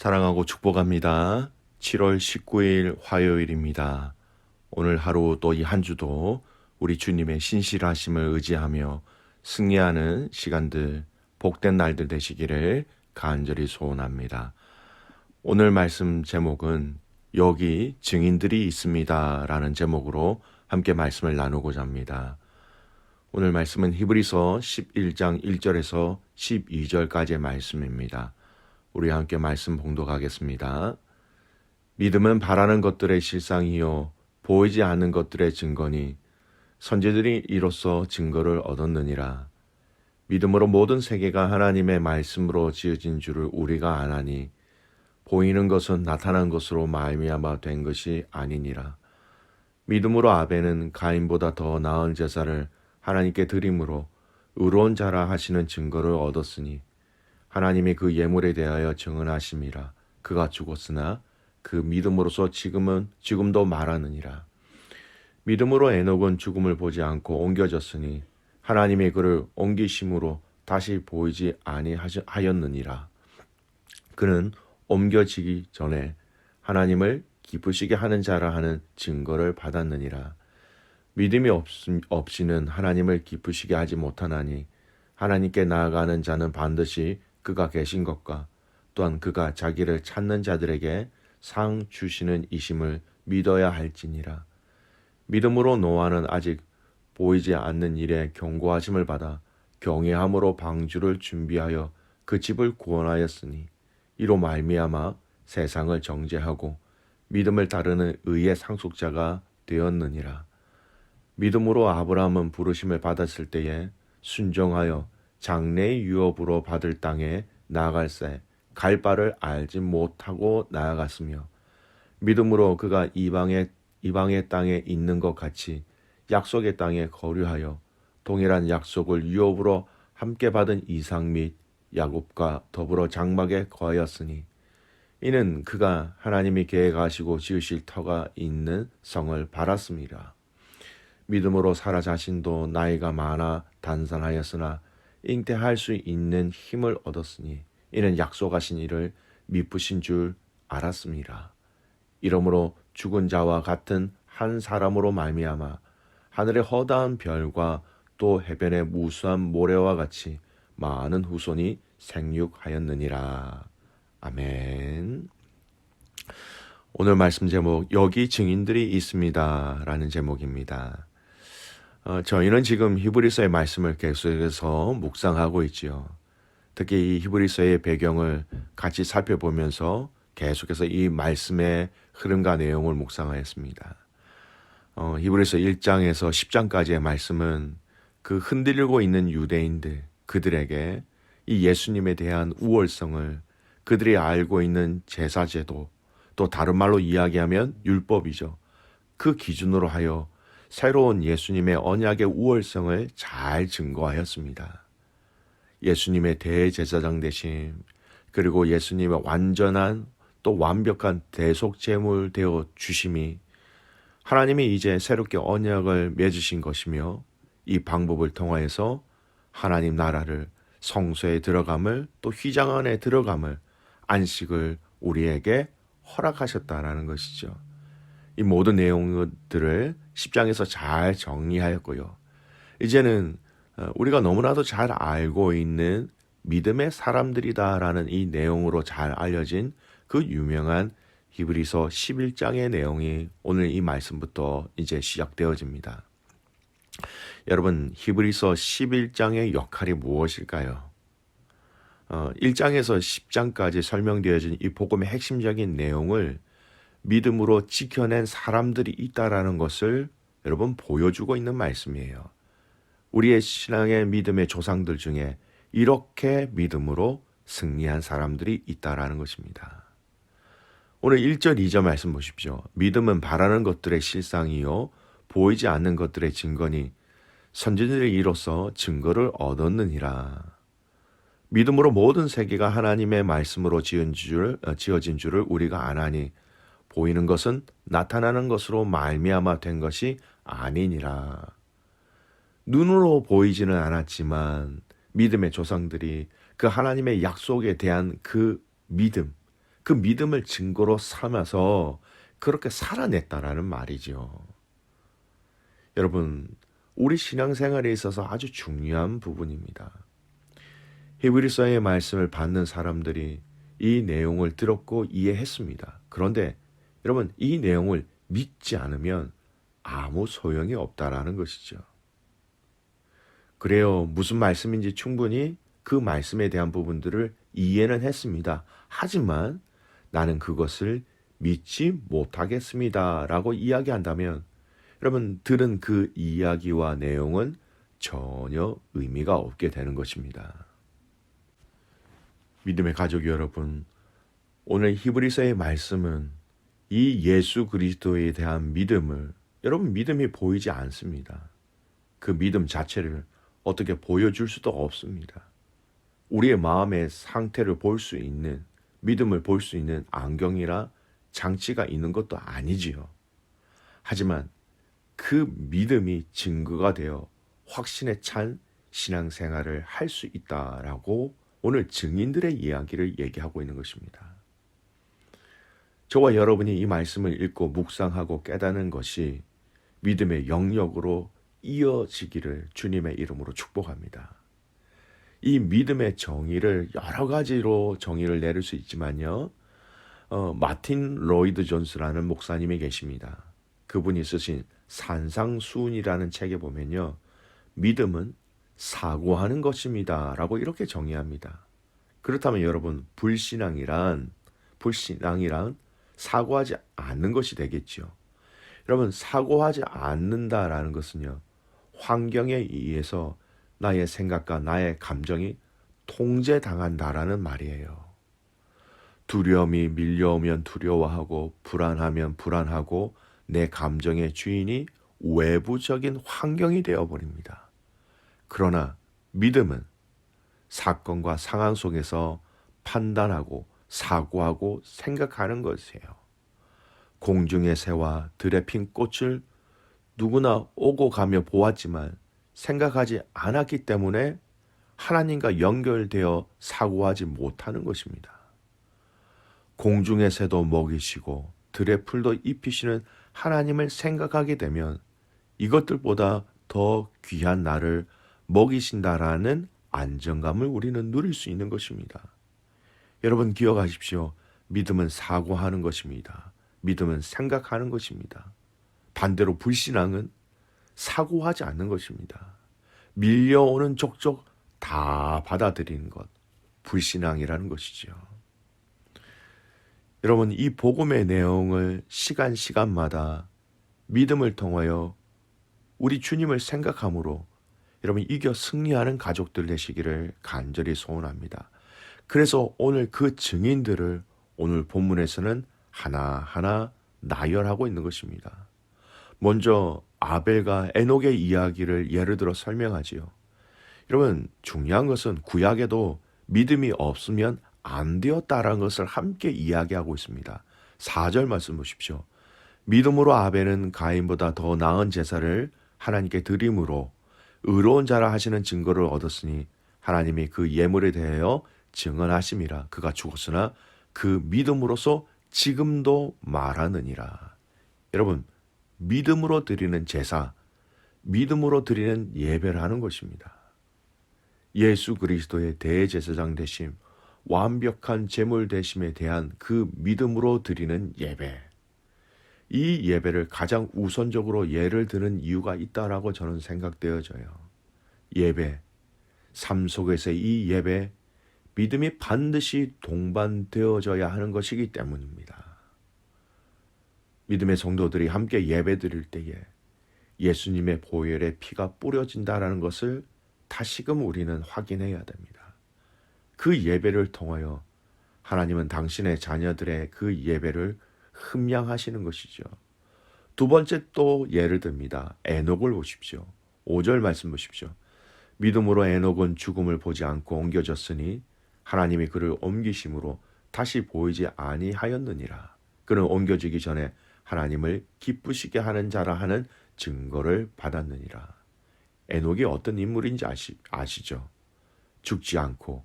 사랑하고 축복합니다. 7월 19일 화요일입니다. 오늘 하루 또 이 한 주도 우리 주님의 신실하심을 의지하며 승리하는 시간들, 복된 날들 되시기를 간절히 소원합니다. 오늘 말씀 제목은 여기 증인들이 있습니다. 라는 제목으로 함께 말씀을 나누고자 합니다. 오늘 말씀은 히브리서 11장 1절에서 12절까지의 말씀입니다. 우리 함께 말씀 봉독하겠습니다. 믿음은 바라는 것들의 실상이요 보이지 않는 것들의 증거니 선제들이 이로써 증거를 얻었느니라. 믿음으로 모든 세계가 하나님의 말씀으로 지어진 줄을 우리가 아나니 보이는 것은 나타난 것으로 말미암아 된 것이 아니니라. 믿음으로 아벨은 가인보다 더 나은 제사를 하나님께 드림으로 의로운 자라 하시는 증거를 얻었으니 하나님이 그 예물에 대하여 증언하심이라. 그가 죽었으나 그 믿음으로서 지금은 지금도 말하느니라. 믿음으로 에녹은 죽음을 보지 않고 옮겨졌으니 하나님이 그를 옮기심으로 다시 보이지 아니하였느니라. 그는 옮겨지기 전에 하나님을 기쁘시게 하는 자라 하는 증거를 받았느니라. 믿음이 없, 없이는 하나님을 기쁘시게 하지 못하나니 하나님께 나아가는 자는 반드시 그가 계신 것과 또한 그가 자기를 찾는 자들에게 상 주시는 이심을 믿어야 할지니라. 믿음으로 노아는 아직 보이지 않는 일에 경고하심을 받아 경외함으로 방주를 준비하여 그 집을 구원하였으니 이로 말미암아 세상을 정죄하고 믿음을 따르는 의의 상속자가 되었느니라. 믿음으로 아브라함은 부르심을 받았을 때에 순종하여 장래의 유업으로 받을 땅에 나아갈새 갈 바를 알지 못하고 나아갔으며 믿음으로 그가 이방의 이방의 땅에 있는 것 같이 약속의 땅에 거류하여 동일한 약속을 유업으로 함께 받은 이삭 및 야곱과 더불어 장막에 거하였으니 이는 그가 하나님이 계획하시고 지으실 터가 있는 성을 바랐습니다. 믿음으로 사라 자신도 나이가 많아 단산하였으나 잉태할 수 있는 힘을 얻었으니 이는 약속하신 이를 미쁘신 줄 알았습니다. 이러므로 죽은 자와 같은 한 사람으로 말미암아 하늘의 허다한 별과 또 해변의 무수한 모래와 같이 많은 후손이 생육하였느니라. 아멘. 오늘 말씀 제목 여기 증인들이 있습니다라는 제목입니다. 어, 저희는 지금 히브리서의 말씀을 계속해서 묵상하고 있지요. 특히 이 히브리서의 배경을 같이 살펴보면서 계속해서 이 말씀의 흐름과 내용을 묵상하였습니다. 어, 히브리서 1장에서 10장까지의 말씀은 그 흔들리고 있는 유대인들 그들에게 이 예수님에 대한 우월성을 그들이 알고 있는 제사제도 또 다른 말로 이야기하면 율법이죠. 그 기준으로 하여 새로운 예수님의 언약의 우월성을 잘 증거하였습니다. 예수님의 대제사장 되심, 그리고 예수님의 완전한 또 완벽한 대속 제물 되어 주심이 하나님이 이제 새롭게 언약을 맺으신 것이며 이 방법을 통하여서 하나님 나라를 성소에 들어감을 또 휘장 안에 들어감을 안식을 우리에게 허락하셨다라는 것이죠. 이 모든 내용들을 10장에서 잘 정리하였고요. 이제는 어, 우리가 너무나도 잘 알고 있는 믿음의 사람들이다라는 이 내용으로 잘 알려진 그 유명한 히브리서 11장의 내용이 오늘 이 말씀부터 이제 시작되어집니다. 여러분, 히브리서 11장의 역할이 무엇일까요? 어, 1장에서 10장까지 설명되어진 이 복음의 핵심적인 내용을 믿음으로 지켜낸 사람들이 있다라는 것을 여러분 보여주고 있는 말씀이에요. 우리의 신앙의 믿음의 조상들 중에 이렇게 믿음으로 승리한 사람들이 있다라는 것입니다. 오늘 1절, 2절 말씀 보십시오. 믿음은 바라는 것들의 실상이요. 보이지 않는 것들의 증거니 선진들이 이로써 증거를 얻었느니라. 믿음으로 모든 세계가 하나님의 말씀으로 지은 줄, 어, 지어진 줄을 우리가 아나니 보이는 것은 나타나는 것으로 말미암아 된 것이 아니니라. 눈으로 보이지는 않았지만 믿음의 조상들이 그 하나님의 약속에 대한 그 믿음, 그그 믿음을 증거로 삼아서 그렇게 살아냈다라는 말이죠. 여러분, 우리 신앙생활에 있어서 아주 중요한 부분입니다. 히브리서의 말씀을 받는 사람들이 이 내용을 들었고 이해했습니다. 그런데 여러분, 이 내용을 믿지 않으면 아무 소용이 없다라는 것이죠. 그래요. 무슨 말씀인지 충분히 그 말씀에 대한 부분들을 이해는 했습니다. 하지만 나는 그것을 믿지 못하겠습니다. 라고 이야기한다면 여러분 들은 그 이야기와 내용은 전혀 의미가 없게 되는 것입니다. 믿음의 가족 여러분, 오늘 히브리서의 말씀은 이 예수 그리스도에 대한 믿음을 여러분 믿음이 보이지 않습니다. 그 믿음 자체를 어떻게 보여줄 수도 없습니다. 우리의 마음의 상태를 볼 수 있는 믿음을 볼 수 있는 안경이라 장치가 있는 것도 아니지요. 하지만 그 믿음이 증거가 되어 확신에 찬 신앙생활을 할 수 있다라고 오늘 증인들의 이야기를 얘기하고 있는 것입니다. 저와 여러분이 이 말씀을 읽고 묵상하고 깨닫는 것이 믿음의 영역으로 이어지기를 주님의 이름으로 축복합니다. 이 믿음의 정의를 여러 가지로 정의를 내릴 수 있지만요. 어, 마틴 로이드 존스라는 목사님이 계십니다. 그분이 쓰신 산상수훈이라는 책에 보면요. 믿음은 사고하는 것입니다. 라고 이렇게 정의합니다. 그렇다면 여러분, 불신앙이란, 불신앙이란 사고하지 않는 것이 되겠죠. 여러분, 사고하지 않는다라는 것은요, 환경에 의해서 나의 생각과 나의 감정이 통제당한다라는 말이에요. 두려움이 밀려오면 두려워하고 불안하면 불안하고 내 감정의 주인이 외부적인 환경이 되어버립니다. 그러나 믿음은 사건과 상황 속에서 판단하고 사고하고 생각하는 것이에요. 공중의 새와 들에 핀 꽃을 누구나 오고 가며 보았지만 생각하지 않았기 때문에 하나님과 연결되어 사고하지 못하는 것입니다. 공중의 새도 먹이시고 들의 풀도 입히시는 하나님을 생각하게 되면 이것들보다 더 귀한 나를 먹이신다라는 안정감을 우리는 누릴 수 있는 것입니다. 여러분 기억하십시오. 믿음은 사고하는 것입니다. 믿음은 생각하는 것입니다. 반대로 불신앙은 사고하지 않는 것입니다. 밀려오는 족족 다 받아들이는 것. 불신앙이라는 것이죠. 여러분, 이 복음의 내용을 시간 시간마다 믿음을 통하여 우리 주님을 생각함으로 여러분 이겨 승리하는 가족들 되시기를 간절히 소원합니다. 그래서 오늘 그 증인들을 오늘 본문에서는 하나하나 나열하고 있는 것입니다. 먼저 아벨과 에녹의 이야기를 예를 들어 설명하지요. 여러분, 중요한 것은 구약에도 믿음이 없으면 안 되었다라는 것을 함께 이야기하고 있습니다. 4절 말씀 보십시오. 믿음으로 아벨은 가인보다 더 나은 제사를 하나님께 드림으로 의로운 자라 하시는 증거를 얻었으니 하나님이 그 예물에 대하여 증언하심이라 그가 죽었으나 그 믿음으로서 지금도 말하느니라. 여러분, 믿음으로 드리는 제사, 믿음으로 드리는 예배를 하는 것입니다. 예수 그리스도의 대제사장 되심, 완벽한 제물 되심에 대한 그 믿음으로 드리는 예배. 이 예배를 가장 우선적으로 예를 드는 이유가 있다라고 저는 생각되어져요. 예배, 삶 속에서 이 예배, 믿음이 반드시 동반되어져야 하는 것이기 때문입니다. 믿음의 성도들이 함께 예배 드릴 때에 예수님의 보혈의 피가 뿌려진다라는 것을 다시금 우리는 확인해야 됩니다. 그 예배를 통하여 하나님은 당신의 자녀들의 그 예배를 흠양하시는 것이죠. 두 번째 또 예를 듭니다. 에녹을 보십시오. 5절 말씀 보십시오. 믿음으로 에녹은 죽음을 보지 않고 옮겨졌으니 하나님이 그를 옮기심으로 다시 보이지 아니하였느니라. 그는 옮겨지기 전에 하나님을 기쁘시게 하는 자라 하는 증거를 받았느니라. 에녹이 어떤 인물인지 아시, 아시죠? 죽지 않고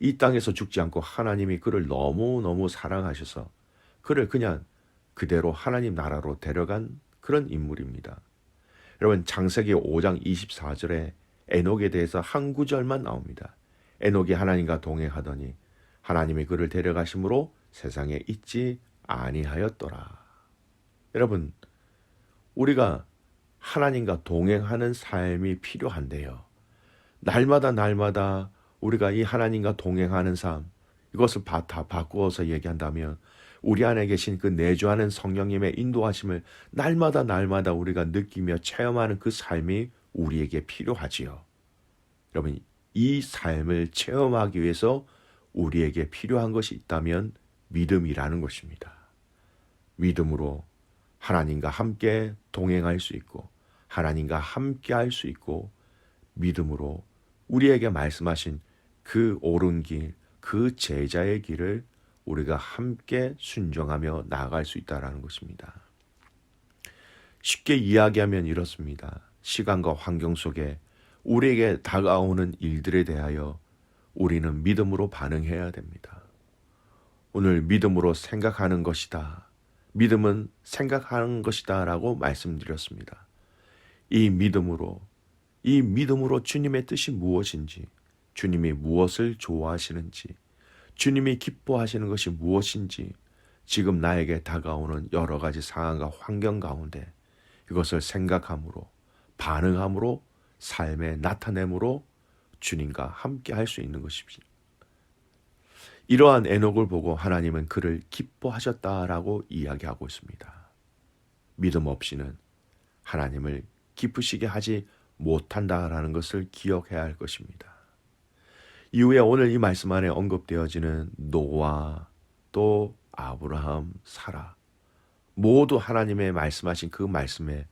이 땅에서 죽지 않고 하나님이 그를 너무너무 사랑하셔서 그를 그냥 그대로 하나님 나라로 데려간 그런 인물입니다. 여러분 창세기 5장 24절에 에녹에 대해서 한 구절만 나옵니다. 에녹이 하나님과 동행하더니 하나님이 그를 데려가심으로 세상에 있지 아니하였더라. 여러분 우리가 하나님과 동행하는 삶이 필요한데요. 날마다 날마다 우리가 이 하나님과 동행하는 삶 이것을 다 바꾸어서 얘기한다면 우리 안에 계신 그 내주하는 성령님의 인도하심을 날마다 날마다 우리가 느끼며 체험하는 그 삶이 우리에게 필요하지요. 여러분, 이 삶을 체험하기 위해서 우리에게 필요한 것이 있다면 믿음이라는 것입니다. 믿음으로 하나님과 함께 동행할 수 있고, 하나님과 함께 할 수 있고, 믿음으로 우리에게 말씀하신 그 옳은 길, 그 제자의 길을 우리가 함께 순종하며 나아갈 수 있다라는 것입니다. 쉽게 이야기하면 이렇습니다. 시간과 환경 속에 우리에게 다가오는 일들에 대하여 우리는 믿음으로 반응해야 됩니다. 오늘 믿음으로 생각하는 것이다. 믿음은 생각하는 것이다. 라고 말씀드렸습니다. 이 믿음으로, 이 믿음으로 주님의 뜻이 무엇인지, 주님이 무엇을 좋아하시는지, 주님이 기뻐하시는 것이 무엇인지 지금 나에게 다가오는 여러 가지 상황과 환경 가운데 이것을 생각함으로 반응함으로 삶에 나타내므로 주님과 함께 할 수 있는 것입니다. 이러한 에녹을 보고 하나님은 그를 기뻐하셨다라고 이야기하고 있습니다. 믿음 없이는 하나님을 기쁘시게 하지 못한다라는 것을 기억해야 할 것입니다. 이후에 오늘 이 말씀 안에 언급되어지는 노아 또 아브라함, 사라 모두 하나님의 말씀하신 그 말씀에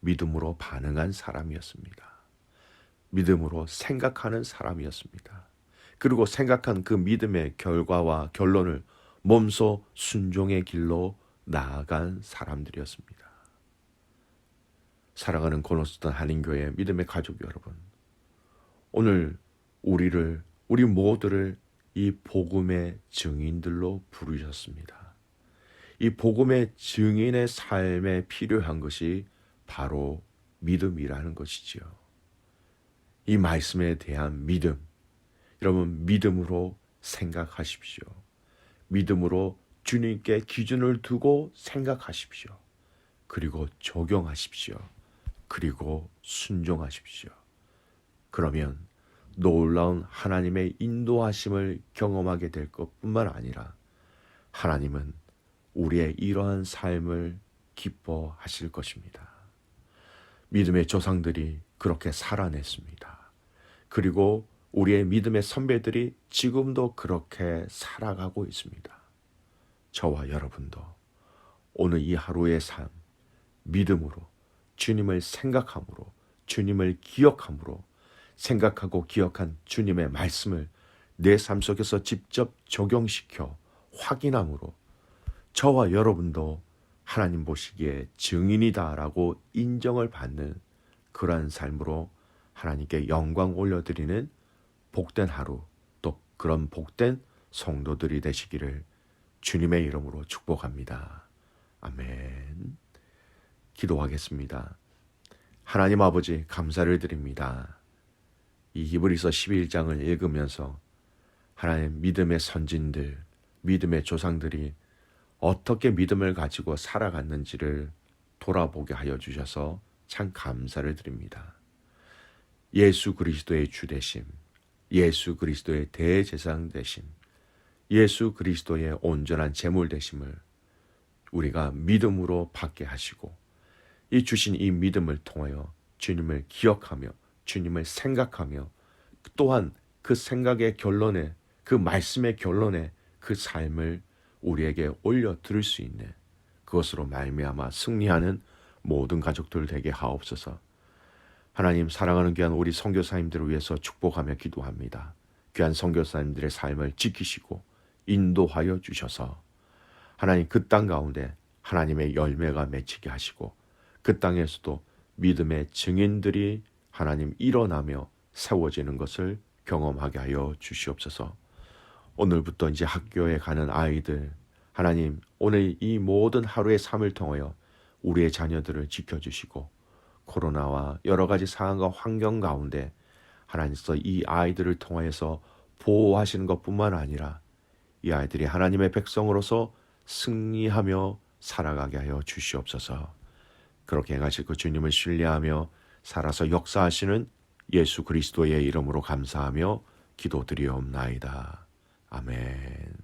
믿음으로 반응한 사람이었습니다. 믿음으로 생각하는 사람이었습니다. 그리고 생각한 그 믿음의 결과와 결론을 몸소 순종의 길로 나아간 사람들이었습니다. 사랑하는 고노스턴 한인교회 믿음의 가족 여러분, 오늘 우리를 우리 모두를 이 복음의 증인들로 부르셨습니다. 이 복음의 증인의 삶에 필요한 것이 바로 믿음이라는 것이지요. 이 말씀에 대한 믿음. 여러분, 믿음으로 생각하십시오. 믿음으로 주님께 기준을 두고 생각하십시오. 그리고 적용하십시오. 그리고 순종하십시오. 그러면 놀라운 하나님의 인도하심을 경험하게 될 것뿐만 아니라 하나님은 우리의 이러한 삶을 기뻐하실 것입니다. 믿음의 조상들이 그렇게 살아냈습니다. 그리고 우리의 믿음의 선배들이 지금도 그렇게 살아가고 있습니다. 저와 여러분도 오늘 이 하루의 삶, 믿음으로 주님을 생각함으로 주님을 기억함으로 생각하고 기억한 주님의 말씀을 내 삶 속에서 직접 적용시켜 확인함으로 저와 여러분도 하나님 보시기에 증인이다라고 인정을 받는 그러한 삶으로 하나님께 영광 올려드리는 복된 하루 또 그런 복된 성도들이 되시기를 주님의 이름으로 축복합니다. 아멘. 기도하겠습니다. 하나님 아버지 감사를 드립니다. 이 히브리서 11장을 읽으면서 하나님 믿음의 선진들, 믿음의 조상들이 어떻게 믿음을 가지고 살아갔는지를 돌아보게 하여 주셔서 참 감사를 드립니다. 예수 그리스도의 주 되심, 예수 그리스도의 대제사장 되심, 예수 그리스도의 온전한 제물 되심을 우리가 믿음으로 받게 하시고 이 주신 이 믿음을 통하여 주님을 기억하며 주님을 생각하며 또한 그 생각의 결론에 그 말씀의 결론에 그 삶을 우리에게 올려 드릴 수 있는 그것으로 말미암아 승리하는 모든 가족들 되게 하옵소서. 하나님 사랑하는 귀한 우리 선교사님들을 위해서 축복하며 기도합니다. 귀한 선교사님들의 삶을 지키시고 인도하여 주셔서 하나님 그 땅 가운데 하나님의 열매가 맺히게 하시고 그 땅에서도 믿음의 증인들이 하나님 일어나며 세워지는 것을 경험하게 하여 주시옵소서. 오늘부터 이제 학교에 가는 아이들, 하나님, 오늘 이 모든 하루의 삶을 통하여 우리의 자녀들을 지켜주시고, 코로나와 여러 가지 상황과 환경 가운데 하나님께서 이 아이들을 통하여서 보호하시는 것 뿐만 아니라 이 아이들이 하나님의 백성으로서 승리하며 살아가게 하여 주시옵소서. 그렇게 행하실 그 주님을 신뢰하며 살아서 역사하시는 예수 그리스도의 이름으로 감사하며 기도드리옵나이다. 아멘.